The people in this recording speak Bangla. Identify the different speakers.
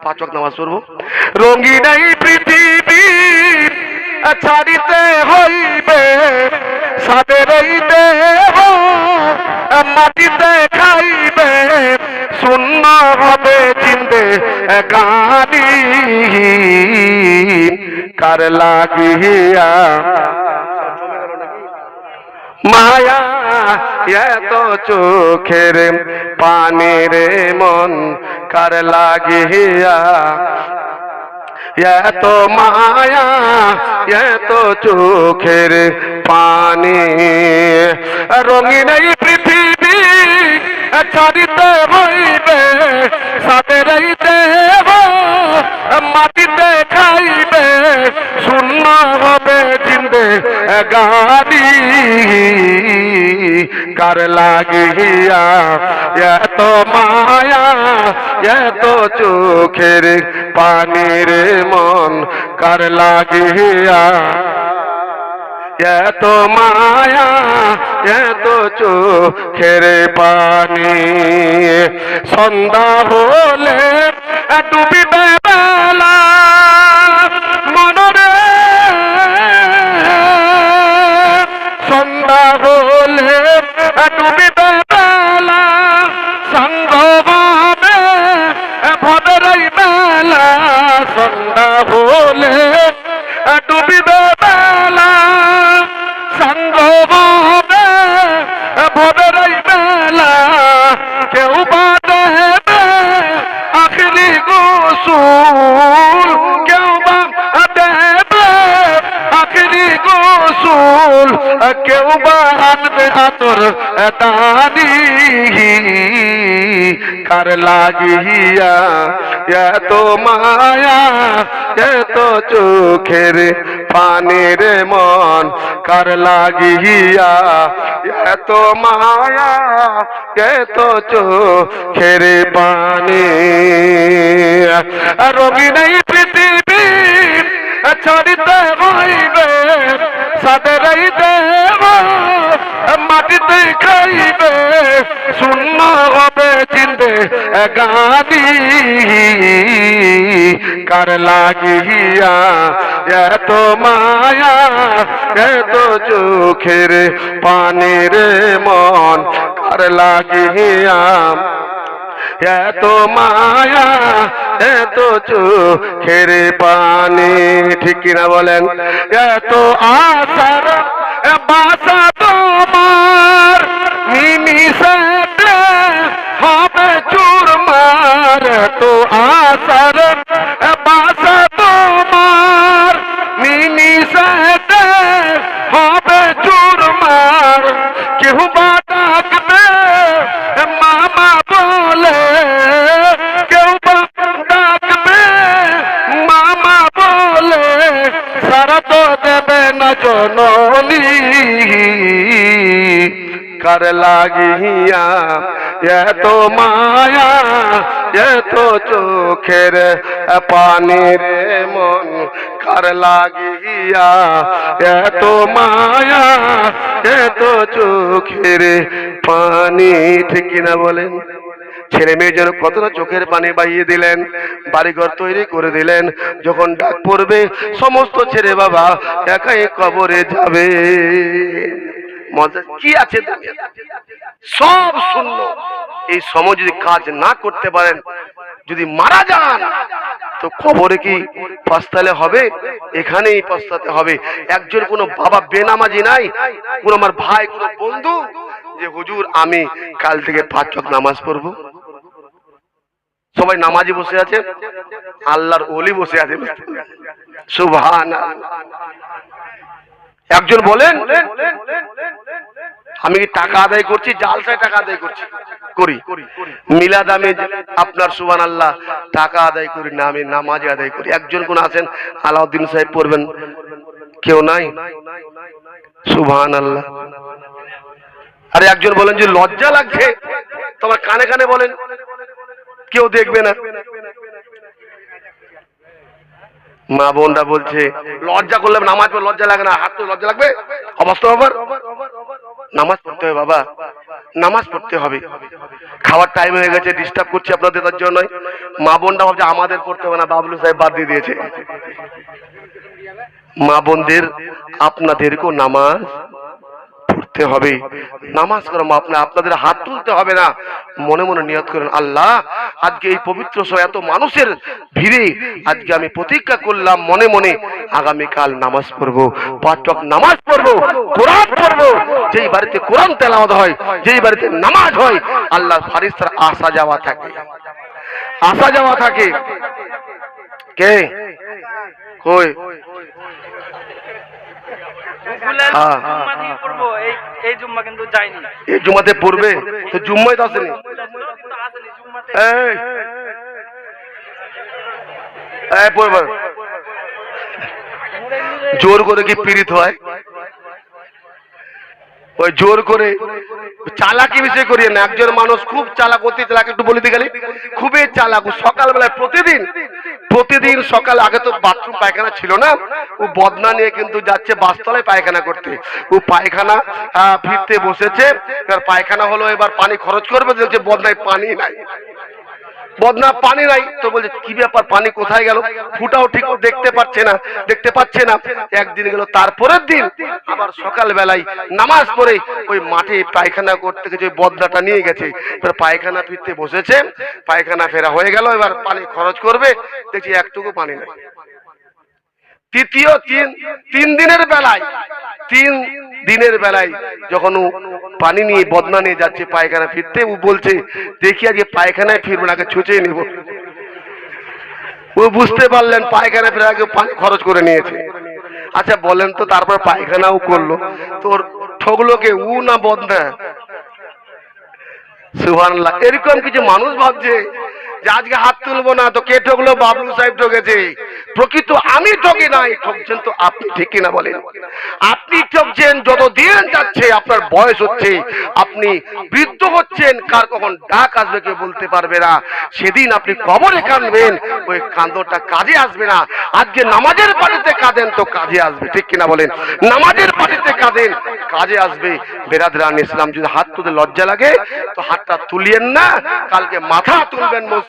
Speaker 1: পাঁচ নামাজ পড়ব। রঙিন পৃথিবী হইবে সাদের এই মাটিতে খাইবে শূন্য হবে চিনতে গানি কার লাগিয়া মায়া, এত চোখের পানির মন কার লাগিয়া এত মায়া এত চোখের পানি রঙিন এই পৃথিবী ছাড়িতে হইবে এই দেব মাটিতে খাইবে শূন্য হবে জিন্দে গাড়ি কার লাগিয়া, এত মায়া, এত চোখের পানির মন কার লাগিয়া? এত মায়া, এত চোখের পানি, সন্ধ্যা হলে ডুবিবে কেউ বা আনবে আতর দানি কার লাগিয়া, এত মায়া, এত চোখের পানির মন। কার লাগিয়া, এত মায়া, এত চোখের পানি। রঙিন এই পৃথিবী ছড়িতে হইবে সাদের এই মাটিতে শূন্য হবে চিনতে গানি কার লাগিয়া এত মায়া, এত চোখের পানির মন, কার লাগিয়া এত মায়া, এত চোখের পানি। ঠিক কিনা বলেন? এত আশার বাসা চুরমার এত আশার বাসা তোমার নিমিষে হবে চুরমার কেউ বা ডাকবে মামা বলে কেউ বা ডাকবে মামা বলে সারা তো দেবে না জননী কার লাগিয়া এত এত চোখের পানির মন, কার লাগিয়া? এত মায়া, এত চোখের পানি, ঠিক কিনা বলেন? ছেলে মেয়ের জন্য কতটা চোখের পানি বাইয়ে দিলেন, বাড়িঘর তৈরি করে দিলেন, যখন ডাক পড়বে, সমস্ত ছেলে বাবা একাই কবরে যাবে। মজা কি আছে সব শূন্য। এই সময় যদি কাজ না করতে পারেন, যদি মারা যান, তো কবরে কি পস্তালে হবে? এখানেই পস্তাতে হবে। একজন কোনো বাবা বেনামাজি নাই, কোন আমার ভাই, কোন বন্ধু যে, হুজুর, আমি কাল থেকে পাঁচ ওয়াক্ত নামাজ পড়ব। সবাই নামাজি বসে আছে, আল্লাহর ওলি বসে আছে। সুবহান একজন বলেন, আমি কি টাকা আদায় করছি? জালসায় টাকা আদায় করছি। করি। মিলাদ আমি আপনার সুবান আল্লাহ টাকা আদায় করি, না আমি নামাজ আদায় করি। একজন কোন আছেন, আলাউদ্দিন সাহেব পড়বেন। কেউ নাই? সুবহান আল্লাহ আরে একজন বলেন যে লজ্জা লাগছে? তোমার কানে কানে বলেন। কেউ দেখবে না। মা বোনরা বলছে, লজ্জা করলে নামাজ পড়ে লজ্জা লাগে না, হাত তো লজ্জা লাগবে? অবস্থা বাবার নামাজ পড়তে হবে বাবা, নামাজ পড়তে হবে। খাওয়ার টাইম হয়ে গেছে ডিস্টার্ব করছি আপনাদের, তার জন্য মা বোনরা ভাবছে, আমাদের পড়তে হবে না, বাবলু সাহেব বাদ দিয়ে দিয়েছে। মা বোনদের, আপনাদেরকেও নামাজ পড়তে হবে। নামাজ করো আপনার আপনাদের হাত তুলতে হবে না। মনে মনে নিয়ত করেন, আল্লাহ, আজকে এই পবিত্র সময় এত মানুষের ভিড়ে আজকে আমি প্রতিজ্ঞা করলাম, মনে মনে আগামীকাল নামাজ পড়ব, পাঁচ ওয়াক্ত নামাজ পড়ব, কোরআন পড়ব, যেই বাড়িতে কোরআন তেলাওয়াত হয়, যেই বাড়িতে নামাজ হয় আল্লাহ ফারিস্তার আসা যাওয়া থাকে। আসা যাওয়া থাকে। কে? কই? হ্যাঁ।
Speaker 2: এই জুম্মা কিন্তু যায়নি।
Speaker 1: এই জুমাতে পড়বে? তো জুম্মাই তো আসেনি। এই। এই পড়বে জোর করে কি পীড়িত হয়? ওই জোর করে চালাকি বিষয় করিয়ে না। একজন মানুষ খুব চালাক, অতি চালাক, একটু বলিতে গেলে খুবই চালাক। সকালবেলায় প্রতিদিন প্রতিদিন সকাল, আগে তো বাথরুম পায়খানা ছিল না। ও বদনা নিয়ে কিন্তু যাচ্ছে বাসতলায় পায়খানা করতে। ও পায়খানা ফিরতে বসেছে। এবার পায়খানা হলো, এবার পানি খরচ করবে, বদনায় পানি নাই। বদনা পানি নাই। তো বলছে, কি ব্যাপার? পানি কোথায় গেল? ফুটাও ঠিক দেখতে পাচ্ছে না, দেখতে পাচ্ছে না। একদিন গেল, তারপরের দিন আবার সকাল বেলায় নামাজ পড়ে ওই মাঠে পায়খানা করতে গেছে ওই বদনাটা নিয়ে গেছে। এবার পায়খানা ফিরতে বসেছে, পায়খানা ফেরা হয়ে গেল, এবার পানি খরচ করবে। দেখছি একটুকু পানি নাই। তৃতীয় তিন তিন দিনের বেলায়, তিন দিনের বেলায় যখন ও পানি নিয়ে বদনা নিয়ে যাচ্ছে, পায়খানা ফিরতে ও বলছে, দেখি আজকে পায়খানায় ফিরবো না ছুঁচে নিব। ও বুঝতে পারলেন, পায়খানা ফেরার আগে পানি খরচ করে নিয়েছে। আচ্ছা বলেন তো, তারপর পায়খানাও করল। তোর ঠগলোকে উ না বদনা? সুবহানাল্লাহ, এরকম কিছু মানুষ ভাবছে যে, আজকে হাত তুলবো না। তো কে ঠকলো বাবলু সাহেব ঠকেছে প্রকৃত আমি ঠকি নাই, ঠকছেন তো আপনি ঠিক কিনা বলেন। আপনি ঠকছেন যত দিন যাচ্ছে আপনার বয়স হচ্ছে, আপনি বৃদ্ধ হচ্ছেন, কার কখন ডাক আসবে কেউ বলতে পারবে না। সেদিন আপনি কবরে কাঁদবেন, ওই কান্দটা কাজে আসবে না। আজকে নামাজের পানিতে কাঁদেন তো কাজে আসবে, ঠিক কিনা বলেন? নামাজের পানিতে কাঁদেন, কাজে আসবে। বেরাদরান ইসলাম, যদি হাত তুলতে লজ্জা লাগে, তো হাতটা তুলিয়েন না, কালকে মাথা তুলবেন